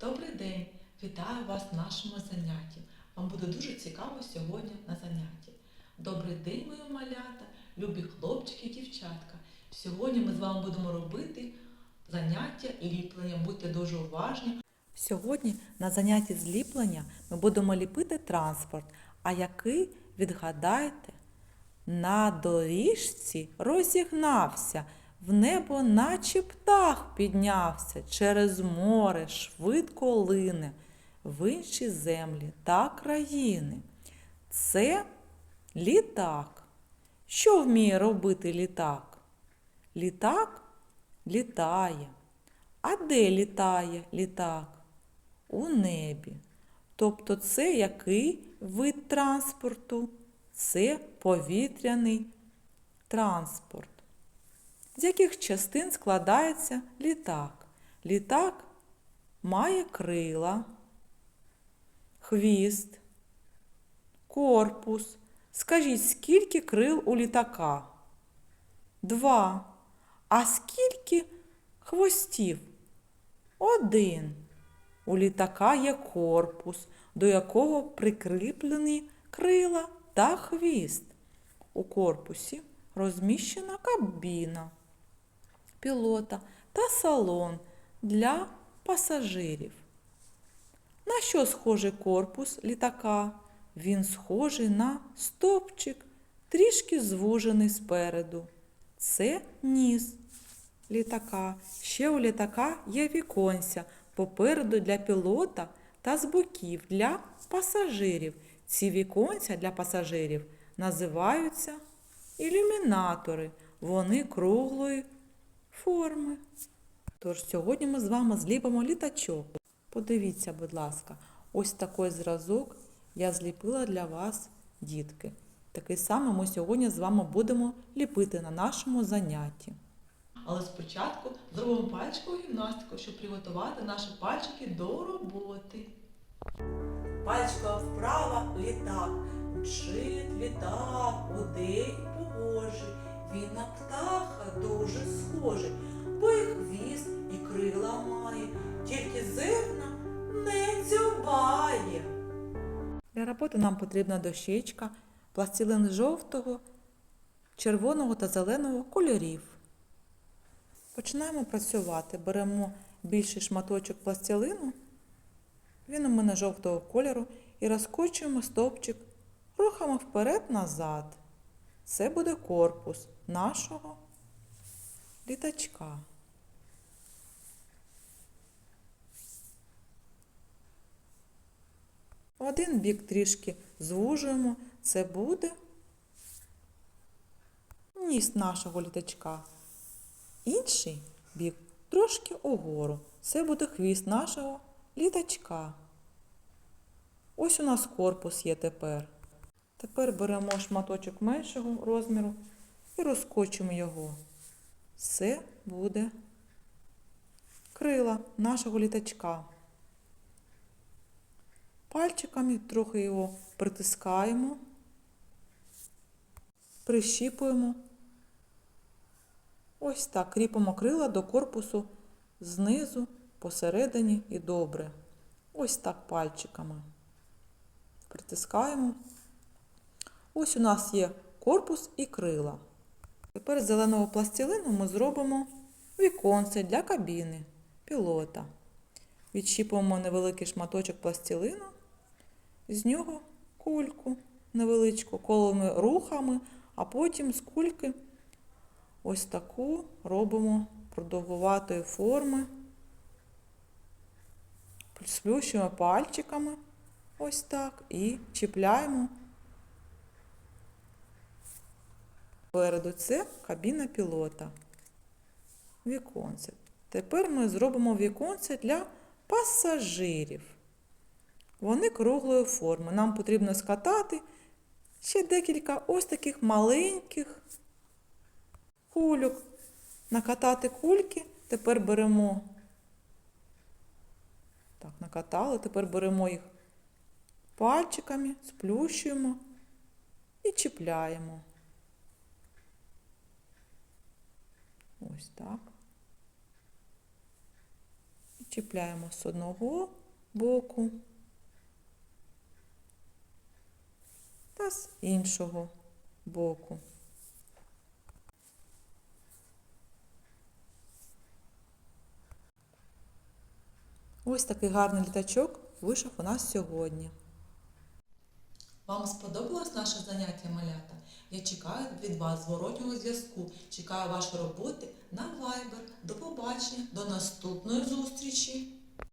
Добрий день! Вітаю вас на нашому занятті. Вам буде дуже цікаво сьогодні на занятті. Добрий день, мої малята, любі хлопчики і дівчатка. Сьогодні ми з вами будемо робити заняття ліплення. Будьте дуже уважні. Сьогодні на занятті з ліплення ми будемо ліпити транспорт. А який, відгадайте, на доріжці розігнався, в небо наче птах піднявся, через море швидко лине, в інші землі та країни. Це літак. Що вміє робити літак? Літак літає. А де літає літак? У небі. Тобто це який вид транспорту? Це повітряний транспорт. З яких частин складається літак? Літак має крила, хвіст, корпус. Скажіть, скільки крил у літака? Два. А скільки хвостів? Один. У літака є корпус, до якого прикріплені крила та хвіст. У корпусі розміщена кабіна, пілота та салон для пасажирів. На що схожий корпус літака? Він схожий на стовпчик, трішки звужений спереду. Це ніс літака. Ще у літака є віконця попереду для пілота та з боків для пасажирів. Ці віконця для пасажирів називаються ілюмінатори. Вони круглої форми. Тож сьогодні ми з вами зліпимо літачок. Подивіться, будь ласка, ось такий зразок я зліпила для вас, дітки. Такий самий ми сьогодні з вами будемо ліпити на нашому занятті. Але спочатку зробимо пальчикову гімнастику, щоб приготувати наші пальчики до роботи. Пальчикова вправа літак. Мчить літак у день погожий. Він на птаха дуже схожий, бо і хвіст, і крила має, тільки зерна не дзюбає. Для роботи нам потрібна дощечка, пластилин жовтого, червоного та зеленого кольорів. Починаємо працювати. Беремо більший шматочок пластилину, він у мене жовтого кольору, і розкочуємо стовпчик рухами вперед-назад. Це буде корпус нашого літачка. Один бік трішки звужуємо, це буде ніс нашого літачка. Інший бік трошки угору. Це буде хвіст нашого літачка. Ось у нас корпус є тепер. Тепер беремо шматочок меншого розміру і розкочимо його. Це буде крила нашого літачка. Пальчиками трохи його притискаємо, прищіпуємо. Ось так кріпимо крила до корпусу знизу, посередині і добре. Ось так пальчиками. Притискаємо. Ось у нас є корпус і крила. Тепер з зеленого пластилину ми зробимо віконце для кабіни пілота. Відщіпуємо невеликий шматочок пластилину, з нього кульку невеличку, коловими рухами, а потім з кульки ось таку робимо продовгуватої форми. Сплющуємо пальчиками ось так і чіпляємо. Попереду це кабіна пілота. Віконце. Тепер ми зробимо віконце для пасажирів. Вони круглої форми. Нам потрібно скатати ще декілька ось таких маленьких кульок. Накатати кульки, тепер беремо. Так, накатали, тепер беремо їх пальчиками, сплющуємо і чіпляємо. Ось так. чіпляємо з одного боку та з іншого боку. Ось такий гарний літачок вийшов у нас сьогодні. Вам сподобалось наше заняття малята? Я чекаю від вас зворотнього зв'язку. Чекаю вашої роботи на Viber. До побачення, до наступної зустрічі!